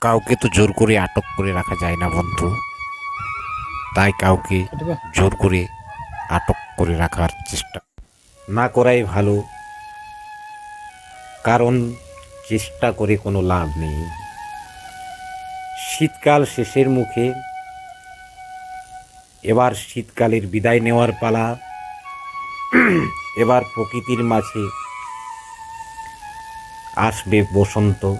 কাউকে তো জোর করে আটক করে রাখা যায় না বন্ধু। তাই কাউকে জোর করে আটক করে রাখার চেষ্টা না করাই ভালো। কারণ চেষ্টা করে কোনো লাভ নেই। শীতকাল শেষের মুখে এবার শীতকালের বিদায় নেওয়ার পালা। এবার প্রকৃতির মাঝে আসবে বসন্ত।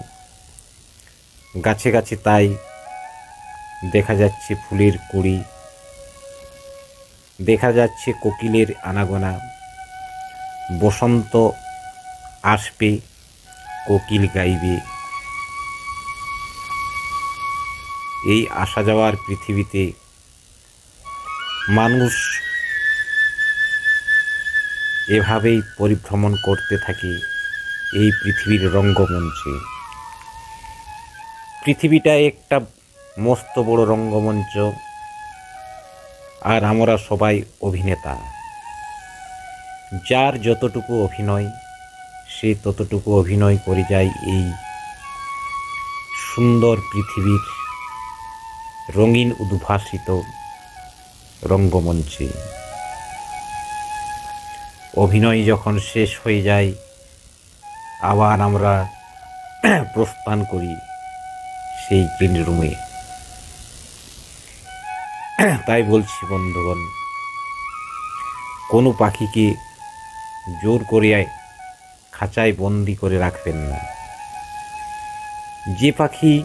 গাছে গাছে তাই দেখা যাচ্ছে ফুলের কুড়ি, দেখা যাচ্ছে কোকিলের আনাগোনা, বসন্ত আসবে, কোকিল গাইবে। এই আসা যাওয়ার পৃথিবীতে মানুষ এভাবেই পরিভ্রমণ করতে থাকে এই পৃথিবীর রঙ্গমঞ্চে। পৃথিবীটা একটা মস্ত বড় রঙ্গমঞ্চ, আর আমরা সবাই অভিনেতা। যার যতটুকু অভিনয়, সে ততটুকু অভিনয় করে যায় এই সুন্দর পৃথিবীর রঙিন উদ্ভাসিত রঙ্গমঞ্চে। অভিনয় যখন শেষ হয়ে যায়, আবার আমরা প্রস্থান করি। সেই গ্রিন রুমে। তাই বলছি, বন্ধুগণ, কোনো পাখিকে জোর করে খাঁচায় বন্দি করে রাখবেন না। যে পাখি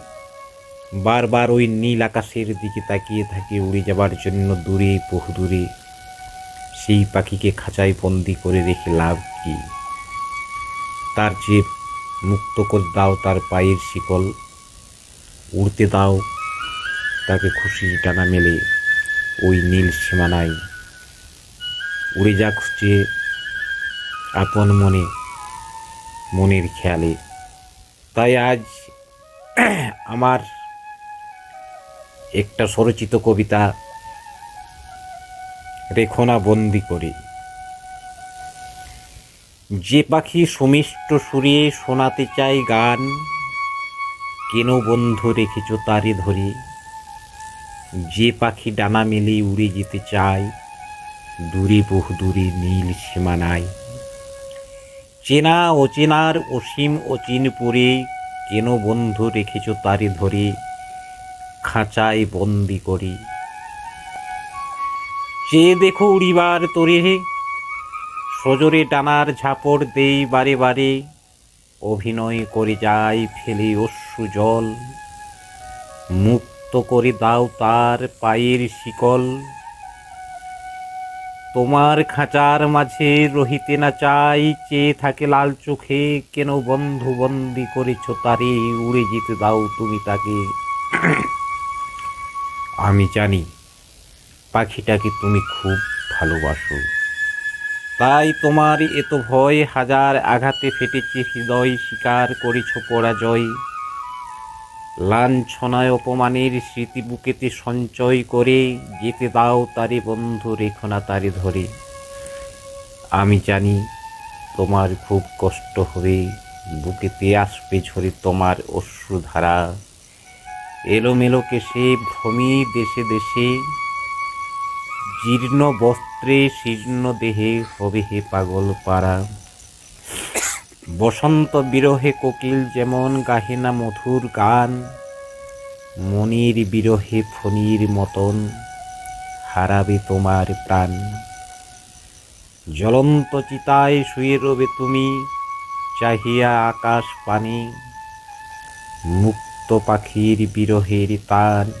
বারবার ওই নীল আকাশের দিকে তাকিয়ে থাকে উড়ে যাবার জন্য দূরে বহু দূরে সেই পাখিকে খাঁচায় বন্দি করে রেখে লাভ কি? তার যে মুক্ত করে দাও, তার পায়ের শিকল উড়তে দাও। তাকে খুশি টানা মেলে ওই নীল সীমানায়। উড়ে যাক যে আপন মনে, মনের খেয়ালে। তাই আজ আমার একটা স্বরচিত কবিতা রেখো না বন্দি করে। যে পাখি সুমিষ্ট সুরে শোনাতে চাই গান কেন বন্ধু রেখেছ তারে ধরে? যে পাখি ডানা মেলে উড়ে যেতে চায়, দূরে বহু দূরে নীল সীমানায়। চেনা অচেনার অসীম অচিনপুরে কেন বন্ধু রেখেছ তারে ধরে? খাঁচায় বন্দি করে। চেয়ে দেখো উড়িবার তোরে, সজোরে টানার ঝাপড় দেই বারে বারে। অভিনয় করে যায় ফেলে অশ্রু জল মুক্ত করে দাও তার পায়ের শিকল। তোমার খাঁচার মাঝে রহিতে না চাই, চেয়ে থাকে লাল চোখে কেন বন্ধু বন্দি করেছ তারে, উড়ে যেতে দাও তুমি তাকে। আমি জানি পাখিটাকে তুমি খুব ভালোবাসো। তাই তোমার এত ভয়, হাজার আঘাতে ফেটেছে, হৃদয় স্বীকার করেছ পরাজয়। লাঞ্ছনায় অপমানের স্মৃতি বুকেতে সঞ্চয় করে যেতে দাও তারে বন্ধু, রেখো না তারে ধরে। আমি জানি তোমার খুব কষ্ট হবে, বুকেতে আসবে ঝরে তোমার অশ্রুধারা। এলোমেলো কেসে ভ্রমি দেশে দেশে, জীর্ণ বস্ত্রে শীর্ণ দেহে হবে হে পাগল পাড়া। বসন্ত বিরহে কোকিল যেমন গাহে না মধুর গান, মনির বিরহে ফণির মতন হারাবে তোমার প্রাণ। জ্বলন্ত চিতায় শুয়ে রবে তুমি চাহিয়া আকাশ পানি, মুক্ত পাখির বিরহের তান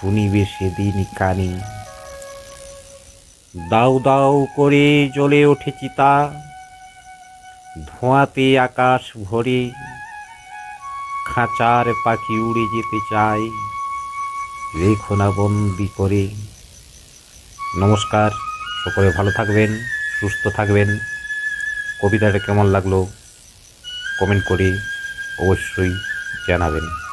শুনিবে সেদিন কানি। দাউ দাউ করে জ্বলে ওঠে চিতা ধোঁয়াতে আকাশ ভরে খাঁচার পাখি উড়ে যেতে চায়। রেখো না বন্দি করে। নমস্কার, সকলে ভালো থাকবেন, সুস্থ থাকবেন। কবিতাটা কেমন লাগল? কমেন্ট করে অবশ্যই জানাবেন।